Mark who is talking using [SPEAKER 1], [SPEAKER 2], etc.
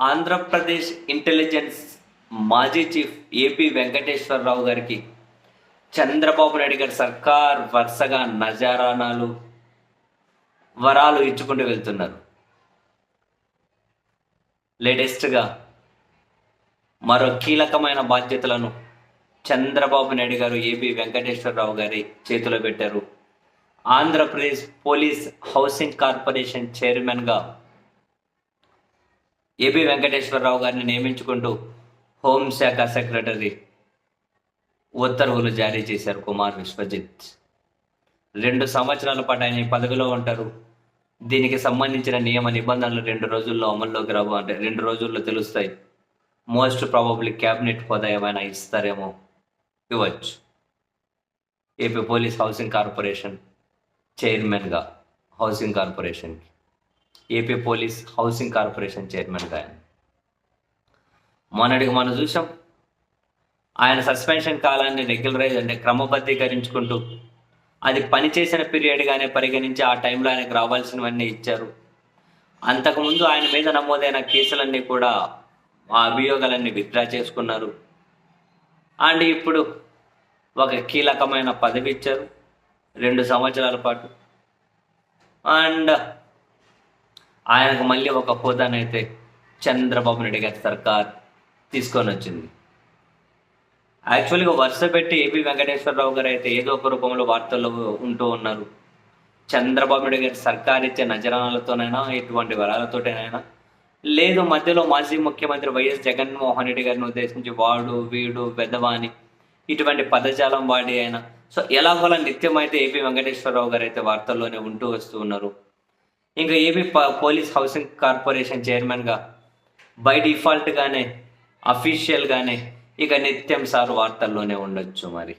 [SPEAKER 1] Andhra Pradesh intelligence మాజీ chief AP Venkateswara Rao గారికి చంద్రబాబు నాయుడు గారి సర్కార్ వరుసగా నజారానాలు వరాలు ఇచ్చుకుంటూ వెళ్తున్నారు. లేటెస్ట్గా మరో కీలకమైన బాధ్యతలను చంద్రబాబు నాయుడు గారు ఏపీ వెంకటేశ్వరరావు గారి చేతిలో పెట్టారు. ఆంధ్రప్రదేశ్ పోలీస్ హౌసింగ్ కార్పొరేషన్ చైర్మన్గా ఏపీ వెంకటేశ్వరరావు గారిని నియమించుకుంటూ హోంశాఖ సెక్రటరీ ఉత్తర్వులు జారీ చేశారు కుమార్ విశ్వజిత్. రెండు సంవత్సరాల పాటు ఆయన పదవిలో ఉంటారు. దీనికి సంబంధించిన నియమ నిబంధనలు రెండు రోజుల్లో అమల్లోకి రావు అంటే రెండు రోజుల్లో తెలుస్తాయి. మోస్ట్ ప్రాబబ్లీ క్యాబినెట్ హోదా ఏమైనా ఇస్తారేమో ఇవ్వచ్చు. ఏపీ పోలీస్ హౌసింగ్ కార్పొరేషన్ చైర్మన్గా హౌసింగ్ కార్పొరేషన్కి. ఏపీ పోలీస్ హౌసింగ్ కార్పొరేషన్ చైర్మన్గా ఆయన మొన్నటికి మనం చూసాం. ఆయన సస్పెన్షన్ కాలాన్ని రెగ్యులరైజ్ అంటే క్రమబద్ధీకరించుకుంటూ అది పనిచేసిన పీరియడ్గానే పరిగణించి ఆ టైంలో ఆయనకు రావాల్సినవన్నీ ఇచ్చారు. అంతకుముందు ఆయన మీద నమోదైన కేసులన్నీ కూడా ఆ అభియోగాలన్నీ విత్డ్రా చేసుకున్నారు. అండ్ ఇప్పుడు ఒక కీలకమైన పదవి ఇచ్చారు. రెండు సంవత్సరాల పాటు. అండ్ ఆయనకు మళ్ళీ ఒక హోదానైతే చంద్రబాబు నాయుడు గారి సర్కార్ తీసుకొని వచ్చింది. యాక్చువల్గా వరుస పెట్టి ఏపీ వెంకటేశ్వరరావు గారు అయితే ఏదో ఒక రూపంలో వార్తల్లో ఉంటూ ఉన్నారు. చంద్రబాబు నాయుడు గారి సర్కార్ ఇచ్చే నజరాలతోనైనా ఎటువంటి వరాలతోటైనా లేదు మధ్యలో మాజీ ముఖ్యమంత్రి వైఎస్ జగన్మోహన్ రెడ్డి గారిని ఉద్దేశించి వాడు వీడు పెద్దవాణి ఇటువంటి పదజాలం వాడి అయినా. సో ఎలాగోలా నిత్యం అయితే ఏపీ వెంకటేశ్వరరావు గారు అయితే వార్తల్లోనే ఉంటూ వస్తూ ఉన్నారు. ఇంకా ఏపీ ప- పోలీస్ హౌసింగ్ కార్పొరేషన్ చైర్మన్గా బై డిఫాల్ట్గానే అఫీషియల్గానే ఇక నిత్యం సార్ వార్తల్లోనే ఉండొచ్చు మరి.